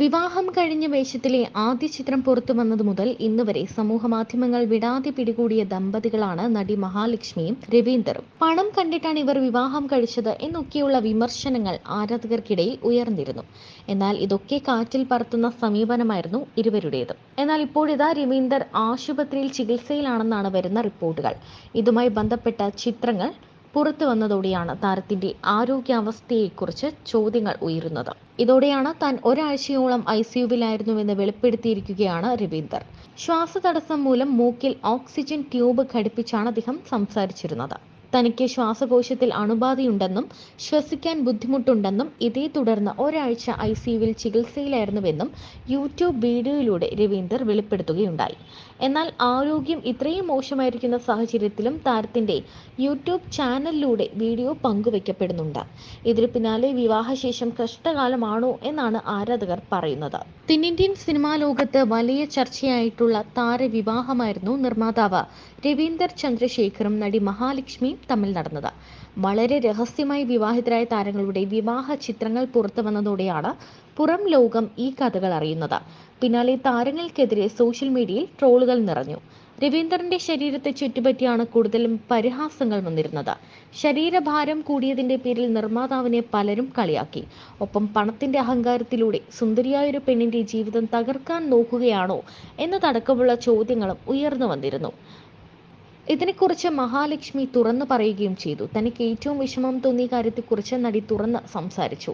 വിവാഹം കഴിഞ്ഞ വേഷത്തിലെ ആദ്യ ചിത്രം പുറത്തു വന്നത് മുതൽ ഇന്ന് വരെ സമൂഹ മാധ്യമങ്ങൾ വിടാതെ പിടികൂടിയ ദമ്പതികളാണ് നടി മഹാലക്ഷ്മിയും രവീന്ദറും. പണം കണ്ടിട്ടാണ് ഇവർ വിവാഹം കഴിച്ചത് എന്നൊക്കെയുള്ള വിമർശനങ്ങൾ ആരാധകർക്കിടയിൽ ഉയർന്നിരുന്നു. എന്നാൽ ഇതൊക്കെ കാറ്റിൽ പറത്തുന്ന സമീപനമായിരുന്നു ഇരുവരുടേത്. എന്നാൽ ഇപ്പോഴിതാ രവീന്ദർ ആശുപത്രിയിൽ ചികിത്സയിലാണെന്നാണ് വരുന്ന റിപ്പോർട്ടുകൾ. ഇതുമായി ബന്ധപ്പെട്ട ചിത്രങ്ങൾ പുറത്തു വന്നതോടെയാണ് താരത്തിന്റെ ആരോഗ്യാവസ്ഥയെക്കുറിച്ച് ചോദ്യങ്ങൾ ഉയരുന്നത്. ഇതോടെയാണ് താൻ ഒരാഴ്ചയോളം ഐ സിയുവിലായിരുന്നുവെന്ന് വെളിപ്പെടുത്തിയിരിക്കുകയാണ് രവീന്ദർ. ശ്വാസതടസ്സം മൂലം മൂക്കിൽ ഓക്സിജൻ ട്യൂബ് ഘടിപ്പിച്ചാണ് അദ്ദേഹം സംസാരിച്ചിരുന്നത്. തനിക്ക് ശ്വാസകോശത്തിൽ അണുബാധയുണ്ടെന്നും ശ്വസിക്കാൻ ബുദ്ധിമുട്ടുണ്ടെന്നും ഇതേ തുടർന്ന് ഒരാഴ്ച ഐ സിയുവിൽ ചികിത്സയിലായിരുന്നുവെന്നും യൂട്യൂബ് വീഡിയോയിലൂടെ രവീന്ദർ വെളിപ്പെടുത്തുകയുണ്ടായി. എന്നാൽ ആരോഗ്യം ഇത്രയും മോശമായിരിക്കുന്ന സാഹചര്യത്തിലും താരത്തിന്റെ യൂട്യൂബ് ചാനലിലൂടെ വീഡിയോ പങ്കുവയ്ക്കപ്പെടുന്നുണ്ട് ഇതിന് പിന്നാലെ വിവാഹശേഷം കഷ്ടകാലമാണോ എന്നാണ് ആരാധകർ പറയുന്നത്. തെന്നിന്ത്യൻ സിനിമാ ലോകത്ത് വലിയ ചർച്ചയായിട്ടുള്ള താരവിവാഹമായിരുന്നു നിർമ്മാതാവ് രവീന്ദർ ചന്ദ്രശേഖറും നടി മഹാലക്ഷ്മിയും തമ്മിൽ നടന്നത്. വളരെ രഹസ്യമായി വിവാഹിതരായ താരങ്ങളുടെ വിവാഹ ചിത്രങ്ങൾ പുറത്തു വന്നതോടെയാണ് പുറം ലോകം ഈ കഥകൾ അറിയുന്നത്. പിന്നാലെ താരങ്ങൾക്കെതിരെ സോഷ്യൽ മീഡിയയിൽ ട്രോളുകൾ നിറഞ്ഞു. രവീന്ദ്രന്റെ ശരീരത്തെ ചുറ്റുപറ്റിയാണ് കൂടുതലും പരിഹാസങ്ങൾ വന്നിരുന്നത്. ശരീരഭാരം കൂടിയതിന്റെ പേരിൽ നിർമ്മാതാവിനെ പലരും കളിയാക്കി. ഒപ്പം പണത്തിന്റെ അഹങ്കാരത്തിലൂടെ സുന്ദരിയായൊരു പെണ്ണിന്റെ ജീവിതം തകർക്കാൻ നോക്കുകയാണോ എന്നതടക്കമുള്ള ചോദ്യങ്ങളും ഉയർന്നു വന്നിരുന്നു. ഇതിനെക്കുറിച്ച് മഹാലക്ഷ്മി തുറന്നു പറയുകയും ചെയ്തു. തനിക്ക് ഏറ്റവും വിഷമം തോന്നിയ കാര്യത്തെക്കുറിച്ച് നടി തുറന്ന് സംസാരിച്ചു.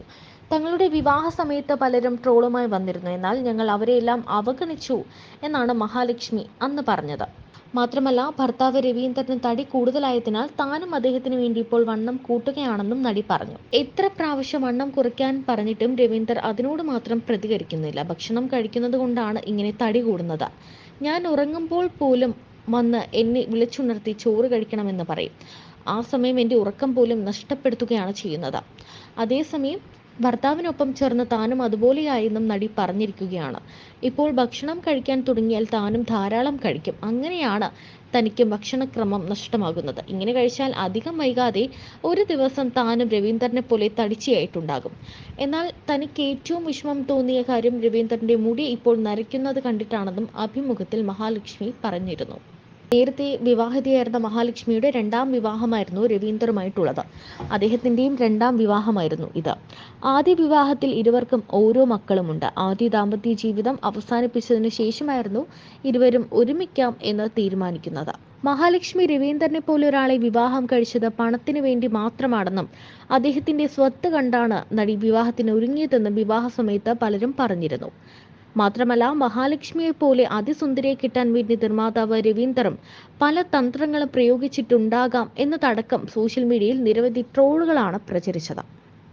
തങ്ങളുടെ വിവാഹ സമയത്ത് പലരും ട്രോളുമായി വന്നിരുന്നു. എന്നാൽ ഞങ്ങൾ അവരെയെല്ലാം അവഗണിച്ചു എന്നാണ് മഹാലക്ഷ്മി അന്ന് പറഞ്ഞത്. മാത്രമല്ല ഭർത്താവ് രവീന്ദ്രന് തടി കൂടുതലായതിനാൽ താനും അദ്ദേഹത്തിന് വേണ്ടി ഇപ്പോൾ വണ്ണം കൂട്ടുകയാണെന്നും നടി പറഞ്ഞു. എത്ര പ്രാവശ്യം വണ്ണം കുറയ്ക്കാൻ പറഞ്ഞിട്ടും രവീന്ദ്രർ അതിനോട് മാത്രം പ്രതികരിക്കുന്നില്ല. ഭക്ഷണം കഴിക്കുന്നത് കൊണ്ടാണ് ഇങ്ങനെ തടി കൂടുന്നത്. ഞാൻ ഉറങ്ങുമ്പോൾ പോലും വന്ന് എന്നെ വിളിച്ചുണർത്തി ചോറ് കഴിക്കണമെന്ന് പറയും. ആ സമയം എന്റെ ഉറക്കം പോലും നഷ്ടപ്പെടുത്തുകയാണ് ചെയ്യുന്നത്. അതേസമയം ഭർത്താവിനൊപ്പം ചേർന്ന് താനും അതുപോലെയായെന്നും നടി പറഞ്ഞിരിക്കുകയാണ്. ഇപ്പോൾ ഭക്ഷണം കഴിക്കാൻ തുടങ്ങിയാൽ താനും ധാരാളം കഴിക്കും. അങ്ങനെയാണ് തനിക്ക് ഭക്ഷണക്രമം നഷ്ടമാകുന്നത്. ഇങ്ങനെ കഴിച്ചാൽ അധികം വൈകാതെ ഒരു ദിവസം താനും രവീന്ദ്രനെ പോലെ തടിച്ചയായിട്ടുണ്ടാകും. എന്നാൽ തനിക്ക് ഏറ്റവും വിഷമം തോന്നിയ കാര്യം രവീന്ദ്രന്റെ മുടി ഇപ്പോൾ നരയ്ക്കുന്നത് കണ്ടിട്ടാണെന്നും അഭിമുഖത്തിൽ മഹാലക്ഷ്മി പറഞ്ഞിരുന്നു. നേരത്തെ വിവാഹിതയായിരുന്ന മഹാലക്ഷ്മിയുടെ രണ്ടാം വിവാഹമായിരുന്നു രവീന്ദ്രമായിട്ടുള്ളത് അദ്ദേഹത്തിന്റെയും രണ്ടാം വിവാഹമായിരുന്നു ഇത്. ആദ്യ വിവാഹത്തിൽ ഇരുവർക്കും ഓരോ മക്കളുമുണ്ട്. ആദ്യ ദാമ്പത്യ ജീവിതം അവസാനിപ്പിച്ചതിനു ശേഷമായിരുന്നു ഇരുവരും ഒരുമിക്കാം എന്ന് തീരുമാനിക്കുന്നത്. മഹാലക്ഷ്മി രവീന്ദ്രനെ പോലെ ഒരാളെ വിവാഹം കഴിച്ചത് പണത്തിനു വേണ്ടി മാത്രമാണെന്നും അദ്ദേഹത്തിന്റെ സ്വത്ത് കണ്ടാണ് നടി വിവാഹത്തിന് ഒരുങ്ങിയതെന്നും വിവാഹ സമയത്ത് പലരും പറഞ്ഞിരുന്നു. മാത്രമല്ല മഹാലക്ഷ്മിയെ പോലെ അതിസുന്ദരിയെ കിട്ടാൻ വേണ്ടി നിർമ്മാതാവ് രവീന്ദറും പല തന്ത്രങ്ങളും പ്രയോഗിച്ചിട്ടുണ്ടാകാം എന്നതടക്കം സോഷ്യൽ മീഡിയയിൽ നിരവധി ട്രോളുകളാണ് പ്രചരിച്ചത്.